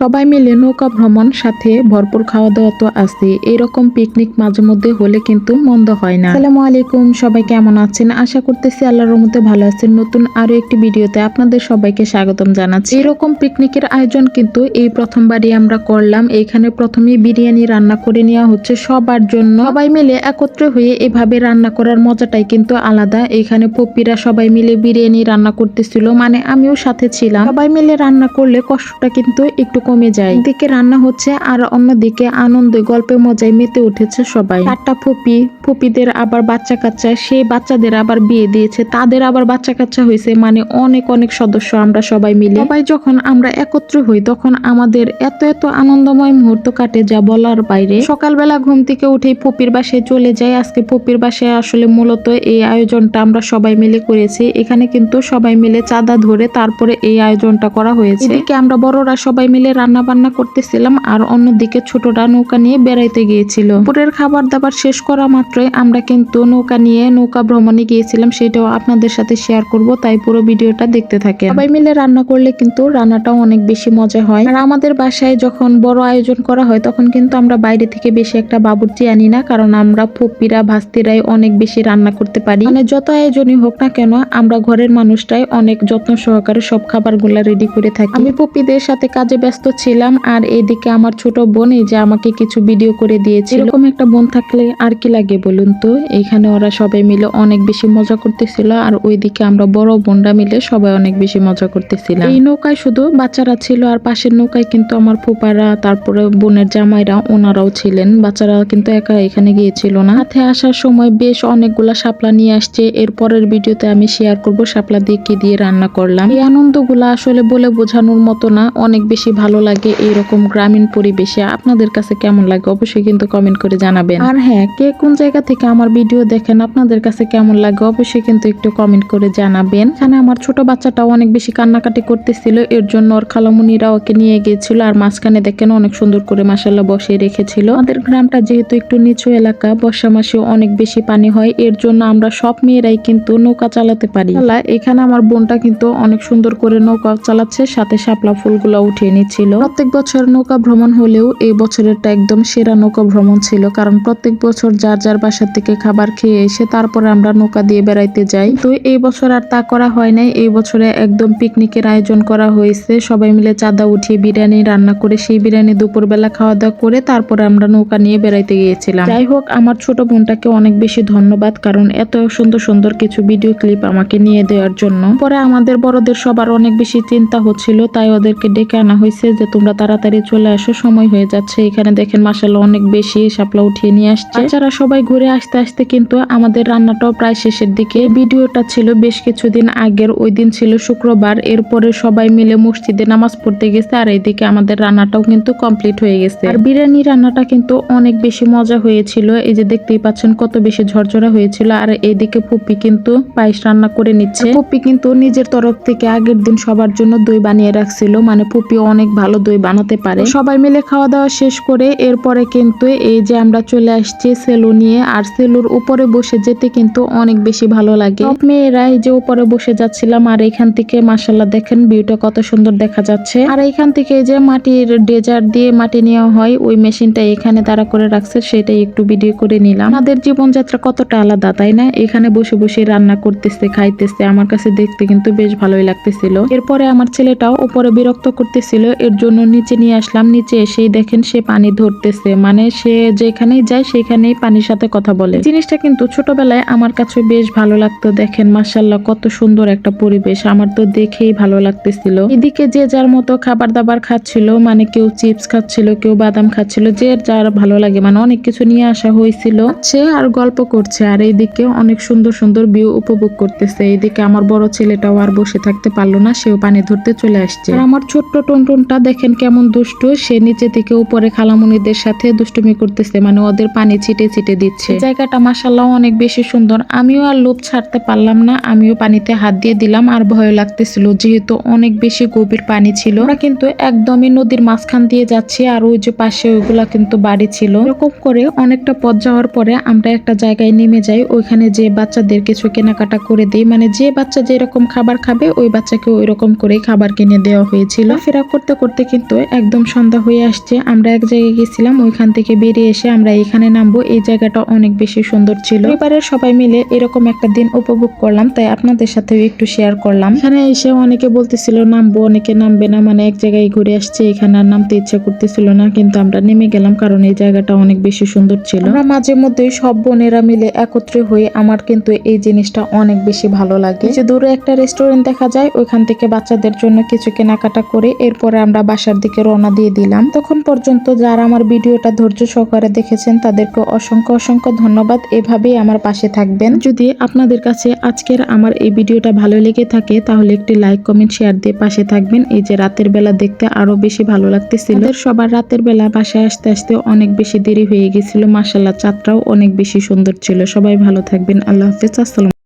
সবাই মিলে নৌকা ভ্রমণ সাথে ভরপুর খাওয়া দাওয়া তো আছে এরকম পিকনিক মাঝে মধ্যে হলে কিন্তু মন্দ হয় না। আসসালামু আলাইকুম, সবাই কেমন আছেন? আশা করতেছি আল্লাহর রহমতে ভালো আছেন। নতুন আরও একটি ভিডিওতে আপনাদের সবাইকে স্বাগতম জানাচ্ছি। এরকম পিকনিকের আয়োজন কিন্তু এই প্রথমবারই আমরা করলাম। এখানে প্রথমে বিরিয়ানি রান্না করে নেওয়া হচ্ছে সবার জন্য। সবাই মিলে একত্রে হয়ে এভাবে রান্না করার মজাটাই কিন্তু আলাদা। এখানে পপ্পিরা সবাই মিলে বিরিয়ানি রান্না করতেছিল মানে আমিও সাথে ছিলাম। সবাই মিলে রান্না করলে কষ্টটা কিন্তু একটু কমে যায়। একদিকে রান্না হচ্ছে আর অন্যদিকে আনন্দে গল্পে মজায় মেতে উঠেছে সবাই। চারটা ফুপি ফুপিদের আবার বাচ্চা কাচ্চা সেই বাচ্চাদের আবার বিয়ে দিয়েছে তাদের আবার বাচ্চা কাচ্চা হয়েছে মানে অনেক অনেক সদস্য আমরা সবাই মিলে। সবাই যখন আমরা একত্র হই তখন আমাদের এত এত আনন্দময় মুহূর্ত কাটে যা বলার বাইরে। সকালবেলা ঘুম থেকে উঠেই পপির বাসায় চলে যাই। আজকে পপির বাসায় আসলে মূলত এই আয়োজনটা আমরা সবাই মিলে করেছি। এখানে কিন্তু সবাই মিলে চাঁদা ধরে তারপরে এই আয়োজনটা করা হয়েছে। এদিকে আমরা বড়রা সবাই মিলে রান্না বান্না করতেছিলাম আর অন্যদিকে ছোটরা নৌকা নিয়ে বেড়াইতে গিয়েছিল। দুপুরের খাবার দাবার শেষ করা মাত্রই আমরা কিন্তু নৌকা নিয়ে নৌকা ভ্রমণে গিয়েছিলাম, সেটাও আপনাদের সাথে শেয়ার করব, তাই পুরো ভিডিওটা দেখতে থাকে সবাই মিলে রান্না করলে কিন্তু রান্নাটাও অনেক বেশি মজা হয়। আর আমাদের বাসায় যখন বড় আয়োজন করা হয়, তখন কিন্তু আমরা বাইরে থেকে বেশি একটা বাবুর্চি আনি না, কারণ আমরা ফুপিরা, ভাস্তিরাই অনেক বেশি রান্না করতে পারি। মানে যত আয়োজনই হোক না কেন, আমরা ঘরের মানুষটাই অনেক যত্ন সহকারে সব খাবারগুলা রেডি করে থাকি। আমি পুপিদের সাথে কাজে ব্যস্ত ছিলাম আর এইদিকে আমার ছোট বোন এই যে আমাকে কিছু ভিডিও করে দিয়েছে এরকম একটা বোন থাকলে আর কি লাগে বলুন তো? এখানে ওরা সবাই মিলে অনেক বেশি মজা করতেছিল আর ওইদিকে আমরা বড় বোনরা মিলে সবাই অনেক বেশি মজা করতেছিলাম। এই নৌকায় শুধু বাচ্চারা ছিল আর পাশের নৌকায় কিন্তু আমার ফুপারা, তারপরে বোনের জামাইরা ওনারাও ছিলেন। বাচ্চারা কিন্তু একা এখানে গিয়েছিল না। সাথে আসার সময় বেশ অনেকগুলা শাপলা নিয়ে আসছে। এর পরের ভিডিওতে আমি শেয়ার করব শাপলা দিয়ে কি দিয়ে রান্না করলাম। এই আনন্দগুলা আসলে বলে বোঝানোর মতো না। অনেক বেশি ভালো লাগে এইরকম গ্রামীণ পরিবেশে, আপনাদের কাছে কেমন লাগে অবশ্যই কিন্তু কমেন্ট করে জানাবেন। আর হ্যাঁ কে কোন জায়গা থেকে আমার ভিডিও দেখেন, আপনাদের কাছে কেমন লাগে অবশ্যই কিন্তু একটু কমেন্ট করে জানাবেন। এখানে আমার ছোট বাচ্চাটাও অনেক বেশি কান্নাকাটি করতেছিল, এর জন্য ওর খালামুনিরা ওকে নিয়ে গিয়েছিল আর মাঝখানে দেখেন অনেক সুন্দর করে মাসাল্লাহ বসিয়ে রেখেছিল। আমাদের গ্রামটা যেহেতু একটু নিচু এলাকা বর্ষা মাসে অনেক বেশি পানি হয়, এর জন্য আমরা সব মেয়েরাই কিন্তু নৌকা চালাতে পারি। এখানে আমার বোনটা কিন্তু অনেক সুন্দর করে নৌকা চালাচ্ছে, সাথে শাপলা ফুলগুলো উঠিয়ে নিচ্ছিল। প্রত্যেক বছর নৌকা ভ্রমণ হলেও এই বছরেরটা একদম সেরা নৌকা ভ্রমণ ছিল, কারণ প্রত্যেক বছর যার যার বাসা থেকে খাবার খেয়ে এসে তারপরে আমরা নৌকা দিয়ে বেড়াইতে যাই। তো এই বছর আর তা করা হয় নাই, এই বছরে একদম পিকনিকের আয়োজন করা হয়েছে। সবাই মিলে চাঁদা উঠিয়ে বিরিয়ানি রান্না করে সেই বিরিয়ানি দুপুরবেলা খাওয়া দাওয়া করে তারপরে আমরা নৌকা নিয়ে বেড়াইতে গিয়েছিলাম। যাই হোক, আমার ছোট বোনটাকে অনেক বেশি ধন্যবাদ, কারণ এত সুন্দর সুন্দর কিছু ভিডিও ক্লিপ আমাকে নিয়ে দেওয়ার জন্য। পরে আমাদের বড়দের সবার অনেক বেশি চিন্তা হচ্ছিল, তাই ওদেরকে ডেকে আনা হয়েছে যে তোমরা তাড়াতাড়ি চলে আসো, সময় হয়ে যাচ্ছে। এখানে দেখেন মাসাল্লাহ অনেক বেশি শাপলা উঠিয়ে নিয়ে আসছে। বাচ্চারা সবাই ঘুরে আসতে আসতে কিন্তু আমাদের রান্নাটাও প্রায় শেষের দিকে। ভিডিওটা ছিল বেশ কিছুদিন আগের, ওই দিন ছিল শুক্রবার। এরপরে সবাই মিলে মসজিদে নামাজ পড়তে গেছে আর এইদিকে আমাদের রান্নাটাও কিন্তু কমপ্লিট হয়ে গেছে। আর বিরিয়ানি রান্নাটা কিন্তু অনেক বেশি মজা হয়েছিল। এই যে দেখতেই পাচ্ছেন কত বেশি ঝরঝরা হয়েছিল। আর এইদিকে পুপি কিন্তু পায়েস রান্না করে নিচ্ছে। পুপি কিন্তু নিজের তরফ থেকে আগের দিন সবার জন্য দই বানিয়ে রাখছিল। মানে পুপি অনেক ভালো দই বানাতে পারে। সবাই মিলে খাওয়া দাওয়া শেষ করে এরপরে কিন্তু এই যে আমরা চলে আসছি সেলু নিয়ে, আর সেলুর উপরে বসে যেতে কিন্তু অনেক বেশি ভালো লাগে। সব মেয়েরা এই যে উপরে বসে যাচ্ছিলাম, আর এখান থেকে মাসাল্লাহ দেখেন ভিউটা কত সুন্দর দেখা যাচ্ছে। আর এখান থেকে যে মাটির ডেজার দিয়ে মাটি নেওয়া হয়, ওই মেশিনটা এখানে তারা করে রাখছে, সেটাই একটু ভিডিও করে নিলাম। আমাদের জীবনযাত্রা কতটা আলাদা, তাই না? এখানে বসে বসে রান্না করতেছে, খাইতেছে, আমার কাছে দেখতে কিন্তু বেশ ভালোই লাগতেছিল। এরপরে আমার ছেলেটাও উপরে বিরক্ত করতেছিল এর জন্য নিচে নিয়ে আসলাম। নিচে এসেই দেখেন সে পানি ধরতেছে। মানে সে যেখানেই যায়, সেখানেই পানির সাথে কথা বলে। জিনিসটা কিন্তু ছোটবেলায় আমার কাছে বেশ ভালো লাগতো। দেখেন মাসাল্লাহ কত সুন্দর একটা পরিবেশ। আমার তো দেখেই ভালো লাগতেছিল। এদিকে যে যার মতো খাবার দাবার খাচ্ছিল মানে কেউ চিপস খাচ্ছিল, কেউ বাদাম খাচ্ছিল, যে যার ভালো লাগে মানে অনেক কিছু নিয়ে আসা হয়েছিল। সে আর গল্প করছে, আর এইদিকে অনেক সুন্দর সুন্দর ভিউ উপভোগ করতেছে। এইদিকে আমার বড় ছেলেটাও আর বসে থাকতে পারল না, সেও পানি ধরতে চলে আসছে। আর আমার ছোট্ট টুনটুনটা দেখেন কেমন দুষ্টু সে নিচে থেকে উপরে খালামুনিদের সাথে দুষ্টুমি করতেছে মানে ওদের পানি ছিটে ছিটে দিচ্ছে। জায়গাটা মাসাল্লাহ অনেক বেশি সুন্দর। আমিও আর লোভ ছাড়তে পারলাম না আমিও পানিতে হাত দিয়ে দিলাম আর ভয় লাগতেছিল যেহেতু অনেক বেশি গভীর পানি ছিল। আমরা কিন্তু একদমই নদীর মাঝখান দিয়ে যাচ্ছি আর ওই যে পাশে ওইগুলা কিন্তু বাড়ি ছিল। এরকম করে অনেকটা পথ যাওয়ার পরে আমরা একটা জায়গায় নেমে যাই ওইখানে যে বাচ্চাদের কিছু কেনাকাটা করে দিই মানে যে বাচ্চা যেরকম খাবার খাবে ওই বাচ্চাকে ওই রকম করে খাবার কিনে দেওয়া হয়েছিল। ফেরা করতে করতে করতে কিন্তু একদম সন্ধ্যা হয়ে আসছে। আমরা এক জায়গায় গেছিলাম, ওইখান থেকে বেরিয়ে এসে আমরা এখানে নামবো। এই জায়গাটা অনেক বেশি সুন্দর ছিল। পরিবারের সবাই মিলে এরকম একটা দিন উপভোগ করলাম, তাই আপনাদের সাথেও একটু শেয়ার করলাম। এখানে এসে অনেকে বলতেছিল, নামবো। অনেকে নামবে না মানে এক জায়গায় ঘুরে আসছে, এখানে আর নামতে ইচ্ছা করতেছিল না, কিন্তু আমরা নেমে গেলাম, কারণ এই জায়গাটা অনেক বেশি সুন্দর ছিল। আমরা মাঝে মধ্যে সব বোনেরা মিলে একত্রে হয়ে আমার কিন্তু এই জিনিসটা অনেক বেশি ভালো লাগে। যে দূরে একটা রেস্টুরেন্ট দেখা যায়, ওইখান থেকে বাচ্চাদের জন্য কিছু কেনাকাটা করে, এরপরে আমরা বাসার দিকে রওনা দিয়ে দিলাম। তখন পর্যন্ত যারা আমার ভিডিওটা ধৈর্য সহকারে দেখেছেন, তাদেরকে অসংখ্য অসংখ্য ধন্যবাদ। এভাবেই আমার পাশে থাকবেন। যদি আপনাদের কাছে আজকের আমার এই ভিডিওটা ভালো লেগে থাকে, তাহলে একটি লাইক, কমেন্ট, শেয়ার দিয়ে পাশে থাকবেন। এই যে রাতের বেলা দেখতে আরও বেশি ভালো লাগতেছিল। সবার রাতের বেলা বাসায় আসতে আসতে অনেক বেশি দেরি হয়ে গেছিল। মাসাল্লাহ চাঁদটাও অনেক বেশি সুন্দর ছিল। সবাই ভালো থাকবেন। আল্লাহ হাফেজ। আসসালাম